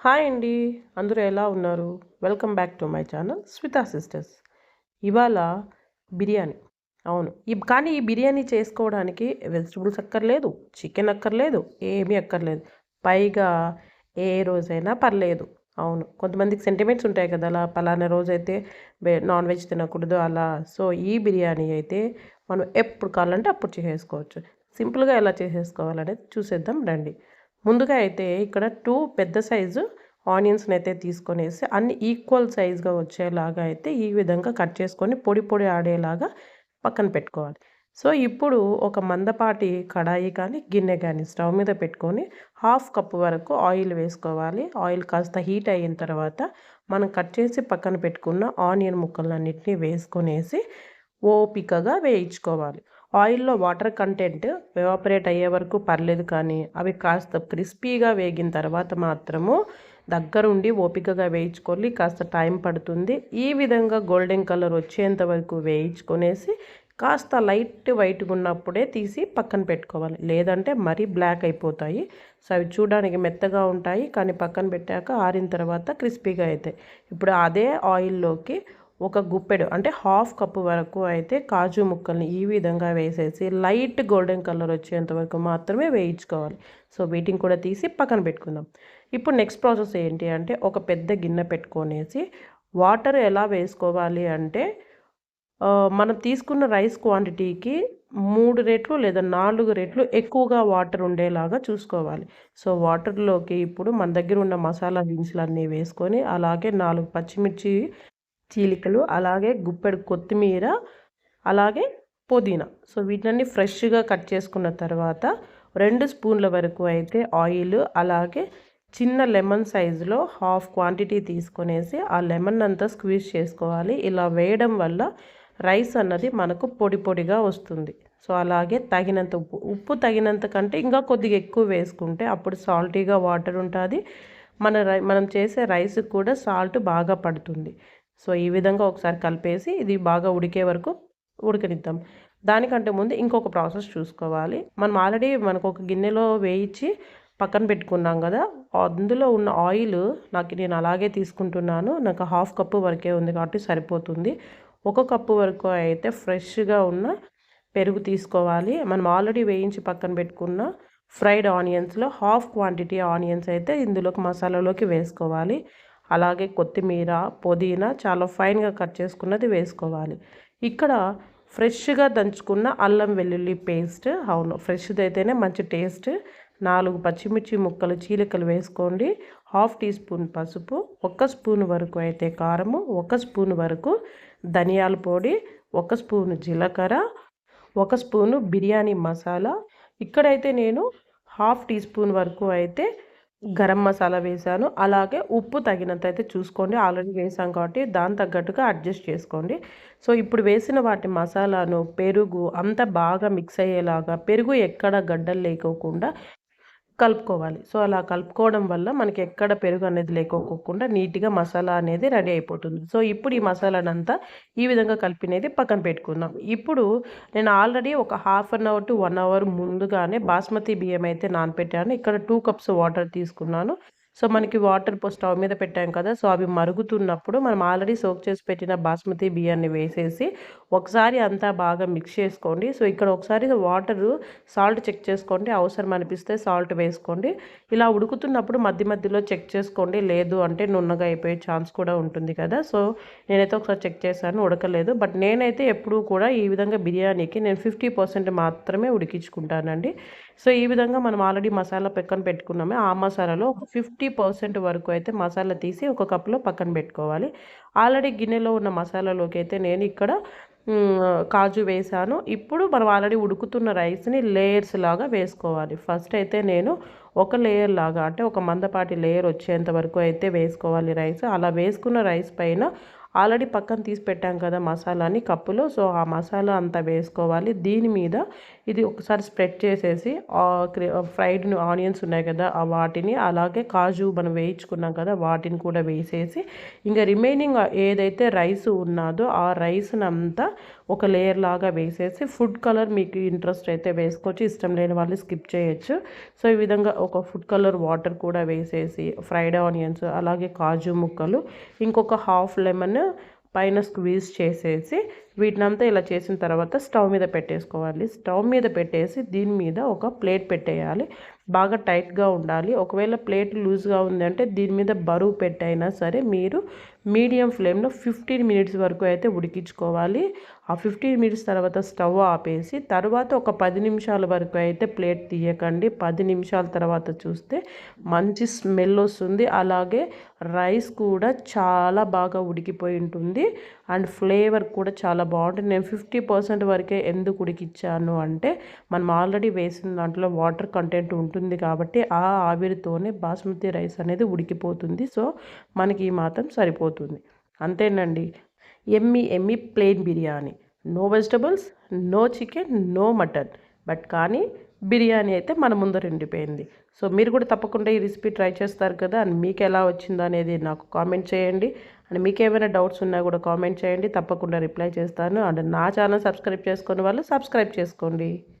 Hi అండి. అందరూ ఎలా ఉన్నారు? Welcome back to my channel Swita sisters. ఇవాళ బిర్యానీ. అవును. ఈ కానీ ఈ బిర్యానీ చేసుకోవడానికి వెజిటబుల్స్ అక్కర్లేదు చికెన్ అక్కర్లేదు ఏమీ అక్కర్లేదు పైగా ఏ రోజైనా పర్లేదు. అవును. కొంతమందికి సెంటిమెంట్స్ ఉంటాయి కదా అలా పలానా రోజైతే నాన్ వెజ్ తినకూడదు అలా. సో ఈ బిర్యానీ అయితే మనం ఎప్పుడు కావాలంటే అప్పుడు చేసేసుకోవచ్చు. సింపుల్గా ఎలా చేసేసుకోవాలనేది చూసేద్దాం రండి. ముందుగా అయితే ఇక్కడ టూ పెద్ద సైజు ఆనియన్స్ని అయితే తీసుకొనేసి అన్ని ఈక్వల్ సైజ్గా వచ్చేలాగా అయితే ఈ విధంగా కట్ చేసుకొని పొడి పొడి ఆడేలాగా పక్కన పెట్టుకోవాలి. సో ఇప్పుడు ఒక మందపాటి కడాయి కానీ గిన్నె కానీ స్టవ్ మీద పెట్టుకొని హాఫ్ కప్ వరకు ఆయిల్ వేసుకోవాలి. ఆయిల్ కాస్త హీట్ అయిన తర్వాత మనం కట్ చేసి పక్కన పెట్టుకున్న ఆనియన్ ముక్కలన్నిటిని వేసుకొనేసి ఓపికగా వేయించుకోవాలి. ఆయిల్లో వాటర్ కంటెంట్ ఎవాపరేట్ అయ్యే వరకు పర్లేదు కానీ అవి కాస్త క్రిస్పీగా వేగిన తర్వాత మాత్రము దగ్గరుండి ఓపికగా వేయించుకోవాలి. కాస్త టైం పడుతుంది. ఈ విధంగా గోల్డెన్ కలర్ వచ్చేంత వరకు వేయించుకొనేసి కాస్త లైట్ వైట్గా ఉన్నప్పుడే తీసి పక్కన పెట్టుకోవాలి. లేదంటే మరీ బ్లాక్ అయిపోతాయి. సో అవి చూడడానికి మెత్తగా ఉంటాయి. కానీ పక్కన పెట్టాక ఆరిన తర్వాత క్రిస్పీగా అవుతాయి ఇప్పుడు అదే ఆయిల్లోకి ఒక గుప్పెడు అంటే హాఫ్ కప్పు వరకు అయితే కాజు ముక్కల్ని ఈ విధంగా వేసేసి లైట్ గోల్డెన్ కలర్ వచ్చేంత వరకు మాత్రమే వేయించుకోవాలి. సో వీటిని కూడా తీసి పక్కన పెట్టుకుందాం. ఇప్పుడు నెక్స్ట్ ప్రాసెస్ ఏంటి అంటే ఒక పెద్ద గిన్నె పెట్టుకొనేసి వాటర్ ఎలా వేసుకోవాలి అంటే మనం తీసుకున్న రైస్ క్వాంటిటీకి మూడు రెట్లు లేదా నాలుగు రెట్లు ఎక్కువగా వాటర్ ఉండేలాగా చూసుకోవాలి. సో వాటర్లోకి ఇప్పుడు మన దగ్గర ఉన్న మసాలా దినుసులు అన్నీ వేసుకొని అలాగే నాలుగు పచ్చిమిర్చి చీలికలు అలాగే గుప్పెడు కొత్తిమీర అలాగే పుదీనా. సో వీటిని ఫ్రెష్గా కట్ చేసుకున్న తర్వాత రెండు స్పూన్ల వరకు అయితే ఆయిల్ అలాగే చిన్న లెమన్ సైజులో హాఫ్ క్వాంటిటీ తీసుకొనేసి ఆ లెమన్ అంతా స్క్వీజ్ చేసుకోవాలి. ఇలా వేయడం వల్ల రైస్ అన్నది మనకు పొడి పొడిగా వస్తుంది. సో అలాగే తగినంత ఉప్పు. ఉప్పు తగినంత కంటే ఇంకా కొద్దిగా ఎక్కువ వేసుకుంటే అప్పుడు సాల్టీగా వాటర్ ఉంటుంది. మన రై మనం చేసే రైస్ కూడా సాల్ట్ బాగా పడుతుంది. సో ఈ విధంగా ఒకసారి కలిపేసి ఇది బాగా ఉడికే వరకు ఉడకనిద్దాం. దానికంటే ముందు ఇంకొక ప్రాసెస్ చూసుకోవాలి. మనం ఆల్రెడీ మనకు ఒక గిన్నెలో వేయించి పక్కన పెట్టుకున్నాం కదా అందులో ఉన్న ఆయిల్ నాకు నేను అలాగే తీసుకుంటున్నాను. నాకు హాఫ్ కప్పు వరకే ఉంది కాబట్టి సరిపోతుంది. ఒక కప్పు వరకు అయితే ఫ్రెష్గా ఉన్న పెరుగు తీసుకోవాలి. మనం ఆల్రెడీ వేయించి పక్కన పెట్టుకున్న ఫ్రైడ్ ఆనియన్స్లో హాఫ్ క్వాంటిటీ ఆనియన్స్ అయితే ఇందులోకి మసాలాలోకి వేసుకోవాలి. అలాగే కొత్తిమీర పుదీనా చాలా ఫైన్గా కట్ చేసుకున్నది వేసుకోవాలి. ఇక్కడ ఫ్రెష్గా దంచుకున్న అల్లం వెల్లుల్లి పేస్ట్ అవును ఫ్రెష్ది అయితేనే మంచి టేస్ట్. నాలుగు పచ్చిమిర్చి ముక్కలు చీలికలు వేసుకోండి. హాఫ్ టీ స్పూన్ పసుపు ఒక స్పూన్ వరకు అయితే కారము ఒక స్పూన్ వరకు ధనియాల పొడి ఒక స్పూన్ జీలకర్ర ఒక స్పూను బిర్యానీ మసాలా. ఇక్కడైతే నేను హాఫ్ టీ స్పూన్ వరకు అయితే గరం మసాలా వేసాను. అలాగే ఉప్పు తగినంత అయితే చూసుకోండి. ఆల్రెడీ వేసాం కాబట్టి దాని తగ్గట్టుగా అడ్జస్ట్ చేసుకోండి. సో ఇప్పుడు వేసిన వాటి మసాలాను పెరుగు అంతా బాగా మిక్స్ అయ్యేలాగా పెరుగు ఎక్కడ గడ్డలు లేకోకుండా కలుపుకోవాలి. సో అలా కలుపుకోవడం వల్ల మనకి ఎక్కడ పెరుగు అనేది లేకోకుండా నీట్గా మసాలా అనేది రెడీ అయిపోతుంది. సో ఇప్పుడు ఈ మసాలానంతా ఈ విధంగా కలిపినది పక్కన పెట్టుకుందాం. ఇప్పుడు నేను ఆల్రెడీ ఒక half an hour to one hour ముందుగానే బాస్మతి బియ్యం అయితే నానపెట్టాను. ఇక్కడ టూ కప్స్ వాటర్ తీసుకున్నాను. సో మనకి వాటర్ స్టవ్ మీద పెట్టాం కదా సో అవి మరుగుతున్నప్పుడు మనం ఆల్రెడీ సోక్ చేసి పెట్టిన బాస్మతి బియ్యాన్ని వేసేసి ఒకసారి అంతా బాగా మిక్స్ చేసుకోండి. సో ఇక్కడ ఒకసారి వాటర్ సాల్ట్ చెక్ చేసుకోండి. అవసరం అనిపిస్తే సాల్ట్ వేసుకోండి. ఇలా ఉడుకుతున్నప్పుడు మధ్య మధ్యలో చెక్ చేసుకోండి. లేదు అంటే నున్నగా అయిపోయే ఛాన్స్ కూడా ఉంటుంది కదా. సో నేనైతే ఒకసారి చెక్ చేశాను ఉడకలేదు. బట్ నేనైతే ఎప్పుడూ కూడా ఈ విధంగా బిర్యానీకి నేను ఫిఫ్టీ పర్సెంట్ మాత్రమే ఉడికించుకుంటానండి. సో ఈ విధంగా మనం ఆల్రెడీ మసాలా పక్కన పెట్టుకున్నామే. ఆ మసాలాలో ఒక ఫిఫ్టీ పర్సెంట్ వరకు అయితే మసాలా తీసి ఒక కప్లో పక్కన పెట్టుకోవాలి. ఆల్రెడీ గిన్నెలో ఉన్న మసాలాలోకి అయితే నేను ఇక్కడ కాజు వేసాను. ఇప్పుడు మనం ఆల్రెడీ ఉడుకుతున్న రైస్ని లేయర్స్ లాగా వేసుకోవాలి. ఫస్ట్ అయితే నేను ఒక లేయర్ లాగా అంటే ఒక మందపాటి లేయర్ వచ్చేంత వరకు అయితే వేసుకోవాలి రైస్. అలా వేసుకున్న రైస్ పైన ఆల్రెడీ పక్కన తీసి పెట్టాం కదా మసాలాని కప్పులో. సో ఆ మసాలా అంతా వేసుకోవాలి. దీని మీద ఇది ఒకసారి స్ప్రెడ్ చేసేసి ఫ్రైడ్ ఆనియన్స్ ఉన్నాయి కదా ఆ వాటిని అలాగే కాజు మనం వేయించుకున్నాం కదా వాటిని కూడా వేసేసి ఇంకా రిమైనింగ్ ఏదైతే రైస్ ఉన్నదో ఆ రైస్ని అంతా ఒక లేయర్ లాగా వేసేసి ఫుడ్ కలర్ మీకు ఇంట్రెస్ట్ అయితే వేసుకోవచ్చు. ఇష్టం లేని వాళ్ళు స్కిప్ చేయొచ్చు. సో ఈ విధంగా ఒక ఫుడ్ కలర్ వాటర్ కూడా వేసేసి ఫ్రైడ్ ఆనియన్స్ అలాగే కాజు ముక్కలు ఇంకొక హాఫ్ లెమన్ పైన స్క్వీజ్ చేసేసి వీటినంతా ఇలా చేసిన తర్వాత స్టవ్ మీద పెట్టేసుకోవాలి. స్టవ్ మీద పెట్టేసి దీని మీద ఒక ప్లేట్ పెట్టేయాలి. బాగా టైట్గా ఉండాలి. ఒకవేళ ప్లేట్ లూజ్గా ఉందంటే దీని మీద బరువు పెట్టైనా సరే మీరు మీడియం ఫ్లేమ్లో ఫిఫ్టీన్ మినిట్స్ వరకు అయితే ఉడికించుకోవాలి. ఆ ఫిఫ్టీన్ మినిట్స్ తర్వాత స్టవ్ ఆపేసి తర్వాత ఒక పది నిమిషాల వరకు అయితే ప్లేట్ తీయకండి. పది నిమిషాల తర్వాత చూస్తే మంచి స్మెల్ వస్తుంది. అలాగే రైస్ కూడా చాలా బాగా ఉడికిపోయి ఉంటుంది. అండ్ ఫ్లేవర్ కూడా చాలా బాగుంటుంది. నేను ఫిఫ్టీ పర్సెంట్ వరకే ఎందుకు ఉడికిచ్చాను అంటే మనం ఆల్రెడీ వేసిన దాంట్లో వాటర్ కంటెంట్ ఉంటుంది కాబట్టి ఆ ఆవిరితోనే బాస్మతి రైస్ అనేది ఉడికిపోతుంది. సో మనకి ఈ మాత్రం సరిపోతుంది. అంతేనండి. ఎమ్మి ఎమ్మి plain biryani. No vegetables no chicken no mutton. But కానీ బిర్యానీ అయితే మన ముందర ఉండిపోయింది సో మీరు కూడా తప్పకుండా ఈ రెసిపీ ట్రై చేస్తారు కదా? అండ్ మీకు ఎలా వచ్చిందో అనేది నాకు కామెంట్ చేయండి. అండ్ మీకు ఏమైనా డౌట్స్ ఉన్నా కూడా కామెంట్ చేయండి. తప్పకుండా రిప్లై చేస్తాను. అండ్ నా ఛానల్ సబ్స్క్రైబ్ చేసుకునే వాళ్ళు సబ్స్క్రైబ్ చేసుకోండి.